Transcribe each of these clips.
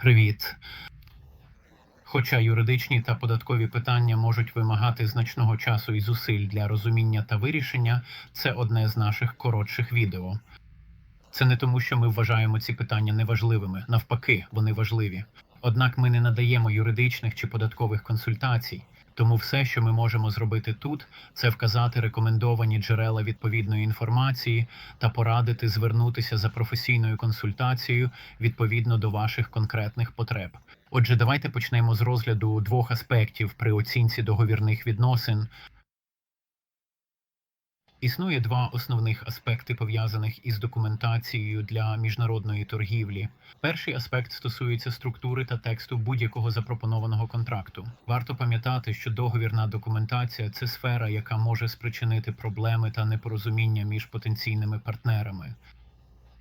Привіт. Хоча юридичні та податкові питання можуть вимагати значного часу і зусиль для розуміння та вирішення, це одне з наших коротших відео. Це не тому, що ми вважаємо ці питання неважливими, навпаки, вони важливі. Однак ми не надаємо юридичних чи податкових консультацій, тому все, що ми можемо зробити тут, це вказати рекомендовані джерела відповідної інформації та порадити звернутися за професійною консультацією відповідно до ваших конкретних потреб. Отже, давайте почнемо з розгляду двох аспектів при оцінці договірних відносин. Існує два основних аспекти, пов'язаних із документацією для міжнародної торгівлі. Перший аспект стосується структури та тексту будь-якого запропонованого контракту. Варто пам'ятати, що договірна документація це сфера, яка може спричинити проблеми та непорозуміння між потенційними партнерами.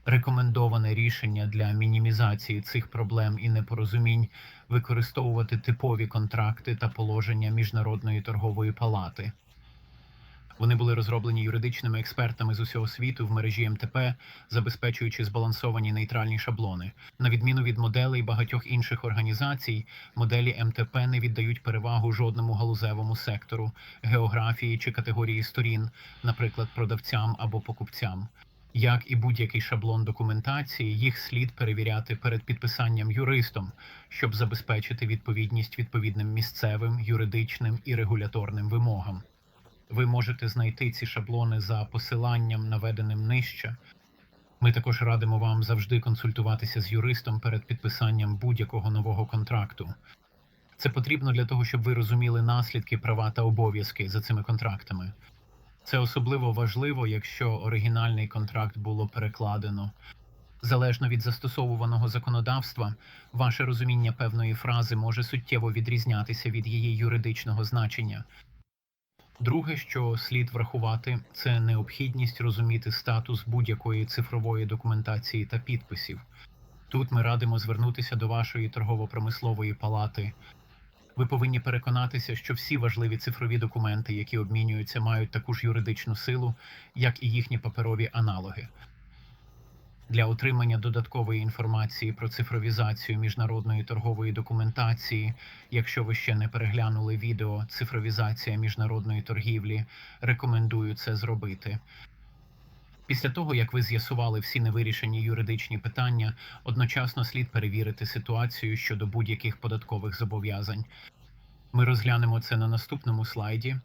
Рекомендоване рішення для мінімізації цих проблем і непорозумінь використовувати типові контракти та положення міжнародної торгової палати. Вони були розроблені юридичними експертами з усього світу в мережі МТП, забезпечуючи збалансовані нейтральні шаблони. На відміну від моделей багатьох інших організацій, моделі МТП не віддають перевагу жодному галузевому сектору, географії чи категорії сторін, наприклад, продавцям або покупцям. Як і будь-який шаблон документації, їх слід перевіряти перед підписанням юристом, щоб забезпечити відповідність відповідним місцевим, юридичним і регуляторним вимогам. Ви можете знайти ці шаблони за посиланням, наведеним нижче. Ми також радимо вам завжди консультуватися з юристом перед підписанням будь-якого нового контракту. Це потрібно для того, щоб ви розуміли наслідки, права та обов'язки за цими контрактами. Це особливо важливо, якщо оригінальний контракт було перекладено. Залежно від застосовуваного законодавства, ваше розуміння певної фрази може суттєво відрізнятися від її юридичного значення. Друге, що слід врахувати, це необхідність розуміти статус будь-якої цифрової документації та підписів. Тут ми радимо звернутися до вашої торгово-промислової палати. Ви повинні переконатися, що всі важливі цифрові документи, які обмінюються, мають таку ж юридичну силу, як і їхні паперові аналоги. Для отримання додаткової інформації про цифровізацію міжнародної торгової документації, якщо ви ще не переглянули відео Цифровізація міжнародної торгівлі, рекомендую це зробити. Після того, як ви з'ясували всі невирішені юридичні питання, одночасно слід перевірити ситуацію щодо будь-яких податкових зобов'язань. Ми розглянемо це на наступному слайді.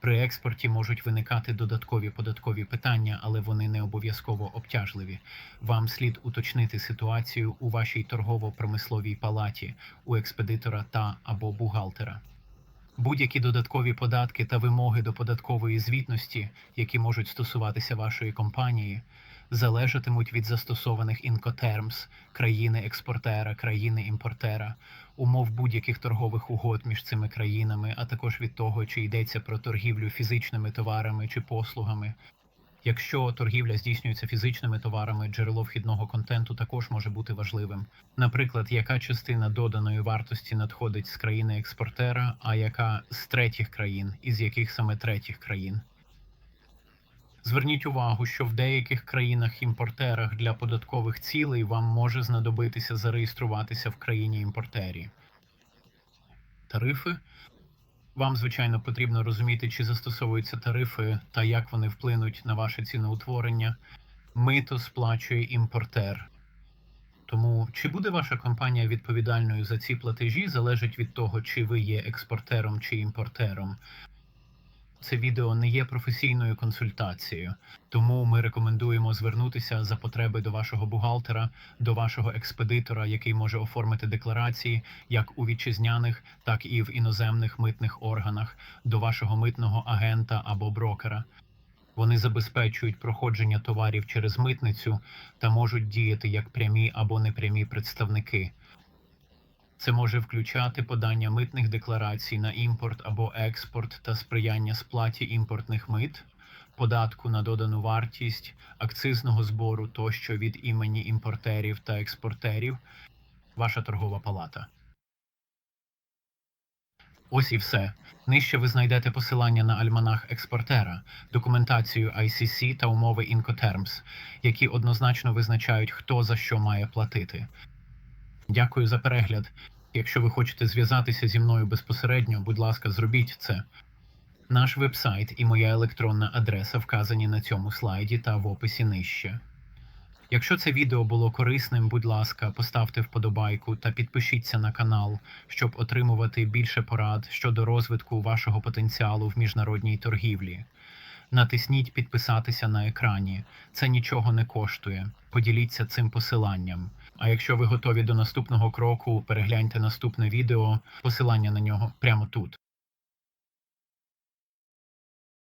При експорті можуть виникати додаткові податкові питання, але вони не обов'язково обтяжливі. Вам слід уточнити ситуацію у вашій торгово-промисловій палаті, у експедитора та або бухгалтера. Будь-які додаткові податки та вимоги до податкової звітності, які можуть стосуватися вашої компанії, залежатимуть від застосованих інкотермс країни-експортера, країни-імпортера, умов будь-яких торгових угод між цими країнами, а також від того, чи йдеться про торгівлю фізичними товарами чи послугами. Якщо торгівля здійснюється фізичними товарами, джерело вхідного контенту також може бути важливим. Наприклад, яка частина доданої вартості надходить з країни експортера, а яка з третіх країн, із яких саме третіх країн. Зверніть увагу, що в деяких країнах-імпортерах для податкових цілей вам може знадобитися зареєструватися в країні імпортері. Тарифи вам, звичайно, потрібно розуміти, чи застосовуються тарифи та як вони вплинуть на ваше ціноутворення. Мито сплачує імпортер. Тому чи буде ваша компанія відповідальною за ці платежі, залежить від того, чи ви є експортером чи імпортером. Це відео не є професійною консультацією, тому ми рекомендуємо звернутися за потреби до вашого бухгалтера, до вашого експедитора, який може оформити декларації як у вітчизняних, так і в іноземних митних органах, до вашого митного агента або брокера. Вони забезпечують проходження товарів через митницю та можуть діяти як прямі або непрямі представники. Це може включати подання митних декларацій на імпорт або експорт та сприяння сплаті імпортних мит, податку на додану вартість, акцизного збору тощо від імені імпортерів та експортерів, ваша торгова палата. Ось і все. Нижче ви знайдете посилання на альманах експортера, документацію ICC та умови Incoterms, які однозначно визначають, хто за що має платити. Дякую за перегляд. Якщо ви хочете зв'язатися зі мною безпосередньо, будь ласка, зробіть це. Наш вебсайт і моя електронна адреса вказані на цьому слайді та в описі нижче. Якщо це відео було корисним, будь ласка, поставте вподобайку та підпишіться на канал, щоб отримувати більше порад щодо розвитку вашого потенціалу в міжнародній торгівлі. Натисніть підписатися на екрані. Це нічого не коштує. Поділіться цим посиланням. А якщо ви готові до наступного кроку, перегляньте наступне відео, посилання на нього прямо тут.